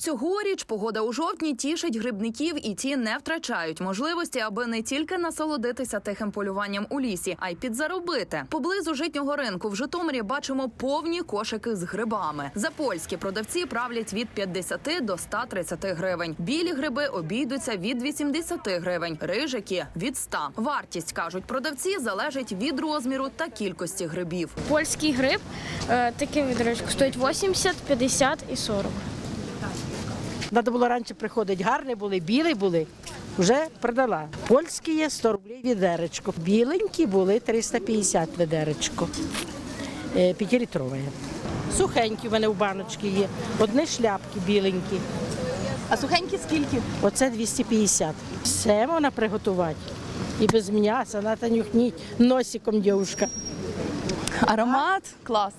Цьогоріч погода у жовтні тішить грибників, і ті не втрачають можливості, аби не тільки насолодитися тихим полюванням у лісі, а й підзаробити. Поблизу житнього ринку в Житомирі бачимо повні кошики з грибами. Запольські продавці правлять від 50 до 130 гривень. Білі гриби обійдуться від 80 гривень, рижики від 100. Вартість кажуть продавці залежить від розміру та кількості грибів. Польський гриб, е, таке відрочку, стоїть 80, 50 і 40. Треба було раніше приходити, гарні були, білі були. Вже продала. Польські є 100 рублів відеречко. Біленькі були 350 відеречко. Е, П'ятилітрове. Сухенькі в мене в баночці є. Одні шляпки біленькі. А сухенькі скільки? Оце 250. Все можна приготувати. І без м'яса, треба нюхніть носиком дівушка. Аромат? Клас.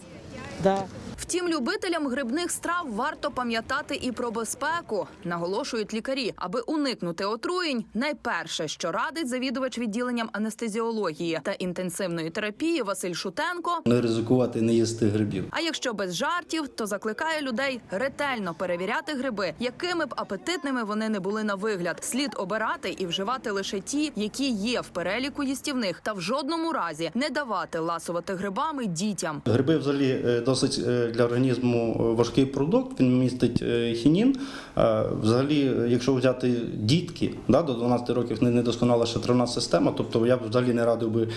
Да. Втім, любителям грибних страв варто пам'ятати і про безпеку, наголошують лікарі, аби уникнути отруєнь. Найперше, що радить завідувач відділенням анестезіології та інтенсивної терапії Василь Шутенко. Не ризикувати не їсти грибів. А якщо без жартів, то закликає людей ретельно перевіряти гриби, якими б апетитними вони не були на вигляд. Слід обирати і вживати лише ті, які є в переліку їстівних, та в жодному разі не давати ласувати грибами дітям. Гриби взагалі е, досить е, для організму е, важкий продукт. Він містить е, хінін. Е, Взагалі, якщо взяти дітки, да, до 12 років не недосконала ще травна система, тобто я б взагалі не радив би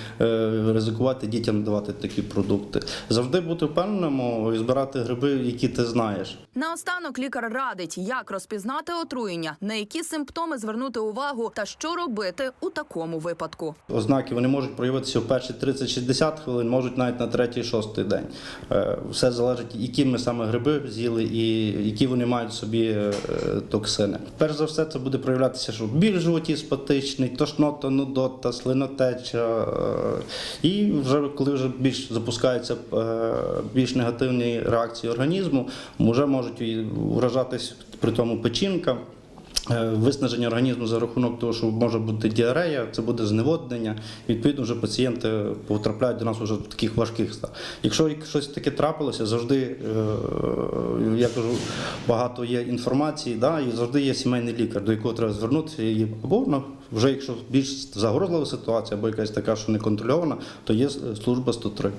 ризикувати дітям давати такі продукти. Завжди бути впевненим і збирати гриби, які ти знаєш. Наостанок лікар радить, як розпізнати отруєння, на які симптоми звернути увагу та що робити у такому випадку. Ознаки вони можуть проявитися в перші 30-60 хвилин, можуть навіть на третій, шостий день. Все залежить, які ми саме гриби з'їли і які вони мають в собі е, токсини. Перш за все, це буде проявлятися, що біль в животі спатичний, тошнота, нудота, слинотеча. е, І вже коли вже більш запускаються е, більш негативні реакції організму, вже можуть вражатись при тому печінка. Е, Виснаження організму за рахунок того, що може бути діарея, це буде зневоднення. Відповідно, вже пацієнти потрапляють до нас вже в таких важких станах. Якщо щось таке трапилося, завжди е, я кажу, багато є інформації, да, і завжди є сімейний лікар, до якого треба звернутися. І або ну, вже якщо більш загрозлива ситуація, або якась така, що не контрольована, то є служба 103.